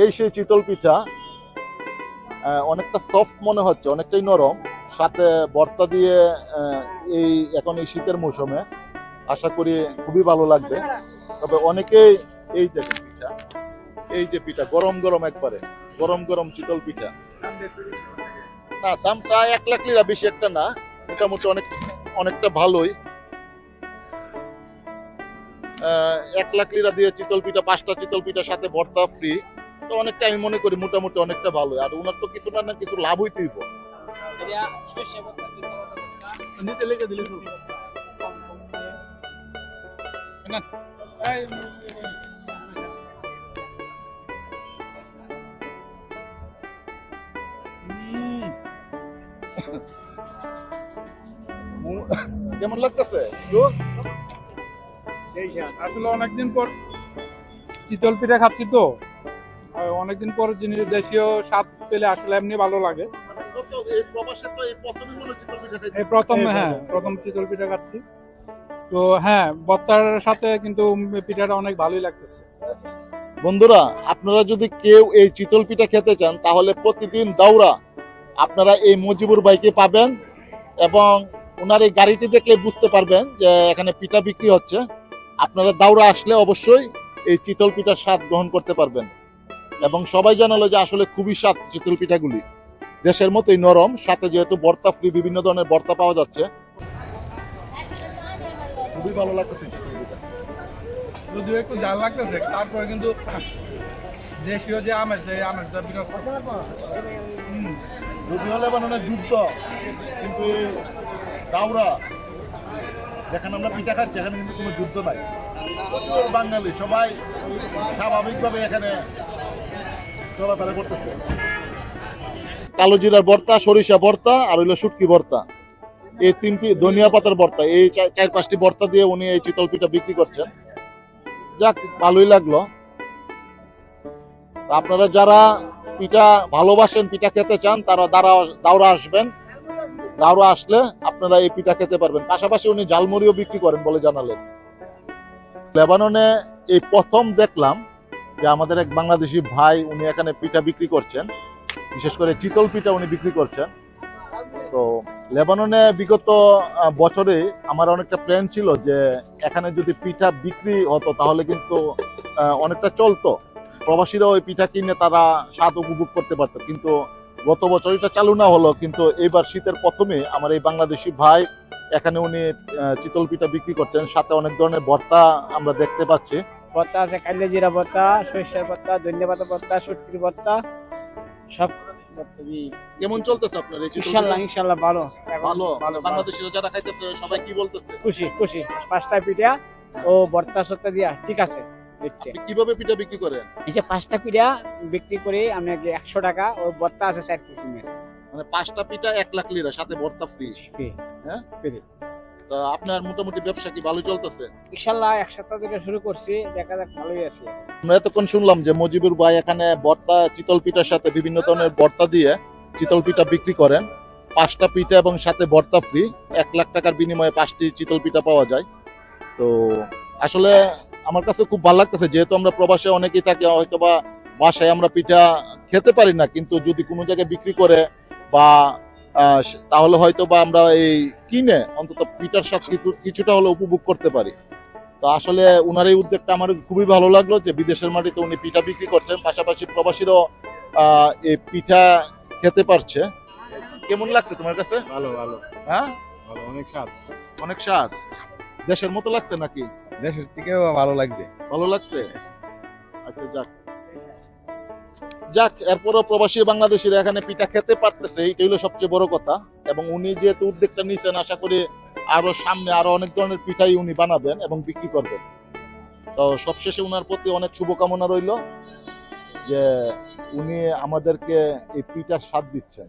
এই সেই চিতল পিঠা অনেকটা সফট মনে হচ্ছে, অনেকটাই নরম। সাথে ভর্তা দিয়ে এই এখন এই শীতের মৌসুমে আশা করি খুবই ভালো লাগবে। তবে অনেকেই এই দেখেন পিঠা, এই যে পিঠা, গরম গরম একবারে, গরম গরম চিতল পিঠা। না, দাম প্রায় এক লাখ লিরা, বেশি একটা না, মোটামুটি অনেক, অনেকটা ভালোই। এক লাখ লিরা দিয়ে চিতল পিঠা, পাঁচটা চিতল পিঠার সাথে ভর্তা ফ্রি তো অনেকটা আমি মনে করি মোটামুটি অনেকটা ভালো আর ওনার তো কিছু না না কিছু লাভ হইতেই নিতে লেগে দিলে তো। কেমন লাগতেছে? আসলে অনেকদিন পর চিতল পিঠা খাচ্ছি তো। অনেকদিন পর জিনিস দেশীয় স্বাদ পেলে আসলে এমনি ভালো লাগে। এই প্রবাসে তো এই প্রথমই মনে এই প্রথম হ্যাঁ প্রথম চিতল পিঠা খাচ্ছি। তো হ্যাঁ বত্তার সাথে কিন্তু পিঠাটা অনেক ভালোই লাগতেছে। বন্ধুরা আপনারা যদি কেউ এই চিতল পিঠা খেতে চান তাহলে প্রতিদিন দাউরা আপনারা এই মজিবুর বাইকে পাবেন এবং ওনার এই গাড়িটি দেখলে বুঝতে পারবেন যে এখানে পিঠা বিক্রি হচ্ছে। আপনারা দাউরা আসলে অবশ্যই এই চিতল পিঠার স্বাদ গ্রহণ করতে পারবেন। এবং সবাই জানালো যে আসলে খুবই স্বাদ চিতল পিঠাগুলি। দেশের মতোই নরম সাথে যেহেতু ভর্তা ফ্রি বিভিন্ন ধরনের ভর্তা পাওয়া যাচ্ছে। খুবই ভালো লাগতেছে যদিও একটু জাল লাগতেছে তারপরে কিন্তু দেশীয় যে সেই যদিও লেবাননের যুদ্ধ কিন্তু দাউরা যেখানে আমরা পিঠা খাচ্ছি এখানে কিন্তু কোনো যুদ্ধ নাই। প্রচুর বাঙালি সবাই স্বাভাবিকভাবে এখানে চলাফেরা করতেছে। কালো জিরার ভর্তা, সরিষা ভর্তা আর হইল শুটকি ভর্তা। এই তিনটি ধনিয়া পাতার ভর্তা, এই চার পাঁচটি ভর্তা দিয়ে উনি এই চিতল পিঠা বিক্রি করছেন। যাক, ভালোই লাগল। আপনারা যারা পিঠা ভালোবাসেন, পিঠা খেতে চান, তারা দাঁড়া দাওরা আসবেন। দাওরা আসলে আপনারা এই পিঠা খেতে পারবেন। পাশাপাশি উনি ঝালমুড়িও বিক্রি করেন বলে জানালেন। লেবাননে এই প্রথম দেখলাম যে আমাদের এক বাংলাদেশি ভাই, উনি এখানে পিঠা বিক্রি করছেন। বিশেষ করে চিতল পিঠা উনি বিক্রি করছেন। তো লেবাননে বিগত বছরে আমার অনেকটা প্ল্যান ছিল যে এখানে যদি পিঠা বিক্রি হতো তাহলে কিন্তু অনেকটা চলতো। প্রবাসীরা ওই পিঠা কিনে তারা স্বাদ উপভোগ করতে পারতো। কিন্তু গত বছর এটা চালু না হলো, কিন্তু এইবার শীতের প্রথমে আমার এই বাংলাদেশি ভাই, এখানে উনি চিতল পিঠা বিক্রি করছেন। সাথে অনেক ধরনের ভর্তা আমরা দেখতে পাচ্ছি। ভর্তা আছে কালিয়া জিরা ভর্তা সরিষার ভর্তা ধনিয়া পাতা ভর্তা সুটকির ভর্তা সব কেমন চলতেছে আপনার ভালো। ভালো। যারা খাইতেছে সবাই কি বলতেছে? খুশি খুশি। পাঁচটা পিঠা ও ভর্তা সত্তা দিয়া ঠিক আছে। কীভাবে পিঠা বিক্রি করেন? এই যে পাঁচটা পিঠা বিক্রি করে আমি একশো টাকা ও ভর্তা আছে কিসিমের মানে পাঁচটা পিঠা এক লাখ লিরা সাথে ভর্তা ফ্রি ফ্রি। হ্যাঁ? তা আপনার মোটামুটি ব্যবসা কি ভালো চলতেছে? ইনশাল্লাহ এক সপ্তাহ থেকে শুরু করছি দেখা যাক ভালোই আছে। আমরা এতক্ষণ শুনলাম যে মজিবুর ভাই এখানে ভর্তা চিতল পিঠার সাথে বিভিন্ন ধরনের ভর্তা দিয়ে চিতল পিঠা বিক্রি করেন। পাঁচটা পিঠা এবং সাথে ভর্তা ফ্রি এক লাখ টাকার বিনিময়ে পাঁচটি চিতল পিঠা পাওয়া যায়। তো আসলে আমার কাছে খুব ভালো লাগতেছে যেহেতু আমরা প্রবাসে অনেকেই থাকি হয়তো বা বাসায় আমরা পিঠা খেতে পারি না কিন্তু যদি কোনো জায়গায় বিক্রি করে বা তাহলে হয়তো বা আমরা এই কিনে অন্তত সাথে কিছু- কিছুটা হলে উপভোগ করতে পারি। তো আসলে উনার এই উদ্যোগটা আমার খুবই ভালো লাগল যে বিদেশের মাটিতে উনি পিঠা বিক্রি করছেন। পাশাপাশি প্রবাসীরাও আহ, এই পিঠা খেতে পারছে। কেমন লাগছে তোমার কাছে? ভালো ভালো। হ্যাঁ? ভালো অনেক স্বাদ। অনেক স্বাদ। দেশের মতো লাগছে নাকি? দেশের থেকেও ভালো লাগছে। ভালো লাগছে? আচ্ছা যাক। যাক, এরপরও প্রবাসী বাংলাদেশিরা এখানে পিঠা খেতে পারতেছে এইটা হলো সবচেয়ে বড় কথা। এবং উনি যেহেতু উদ্যোগটা নিতেন আশা করি আরও সামনে আরও অনেক ধরনের পিঠাই উনি বানাবেন এবং বিক্রি করবেন। তো সবশেষে উনার প্রতি অনেক শুভকামনা রইল যে উনি আমাদেরকে এই পিঠার স্বাদ দিচ্ছেন।